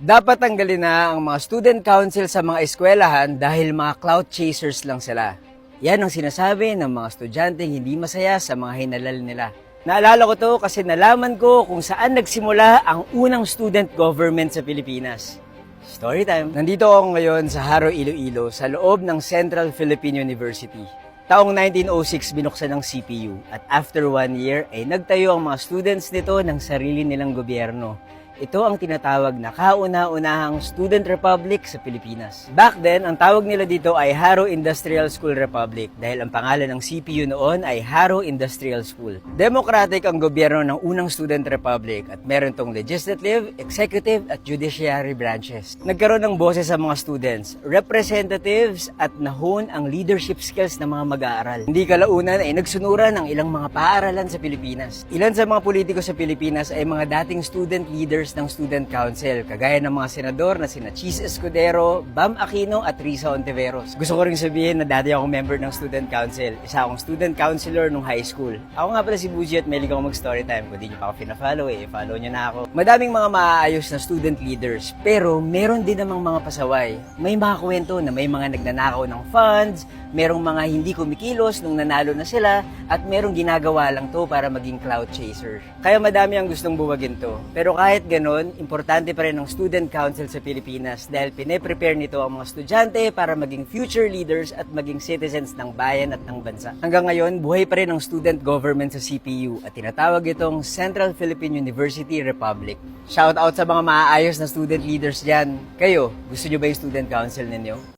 Dapat tanggalin na ang mga student council sa mga eskwelahan dahil mga clout chasers lang sila. Yan ang sinasabi ng mga estudyanteng hindi masaya sa mga hinalal nila. Naalala ko to kasi nalaman ko kung saan nagsimula ang unang student government sa Pilipinas. Story time. Nandito ako ngayon sa Haro, Iloilo sa loob ng Central Philippine University. Taong 1906 binuksan ng CPU at after one year ay nagtayo ang mga students nito ng sarili nilang gobyerno. Ito ang tinatawag na kauna-unahang Student Republic sa Pilipinas. Back then, ang tawag nila dito ay Haro Industrial School Republic dahil ang pangalan ng CPU noon ay Haro Industrial School. Democratic ang gobyerno ng unang Student Republic at meron tong legislative, executive at judiciary branches. Nagkaroon ng boses sa mga students, representatives at nahon ang leadership skills ng mga mag-aaral. Hindi kalaunan ay nagsunuran ng ilang mga paaralan sa Pilipinas. Ilan sa mga politiko sa Pilipinas ay mga dating student leaders ng Student Council, kagaya ng mga senador na sina Cheese Escudero, Bam Aquino at Risa Ontiveros. Gusto ko rin sabihin na dati ako member ng Student Council. Isa akong student councilor nung high school. Ako nga pala si Buji at mahilig ako mag-story time. Kung di nyo pa ako pina-follow eh, follow nyo na ako. Madaming mga maaayos na student leaders, pero meron din namang mga pasaway. May mga kwento na may mga nagnanakaw ng funds, merong mga hindi kumikilos nung nanalo na sila, at merong ginagawa lang to para maging cloud chaser. Kaya madami ang gustong buwagin to. Pero kahit ganon, importante pa rin ang Student Council sa Pilipinas dahil pine-prepare nito ang mga estudyante para maging future leaders at maging citizens ng bayan at ng bansa. Hanggang ngayon, buhay pa rin ang student government sa CPU at tinatawag itong Central Philippine University Republic. Shout out sa mga maaayos na student leaders dyan. Kayo, gusto nyo ba yung student council ninyo?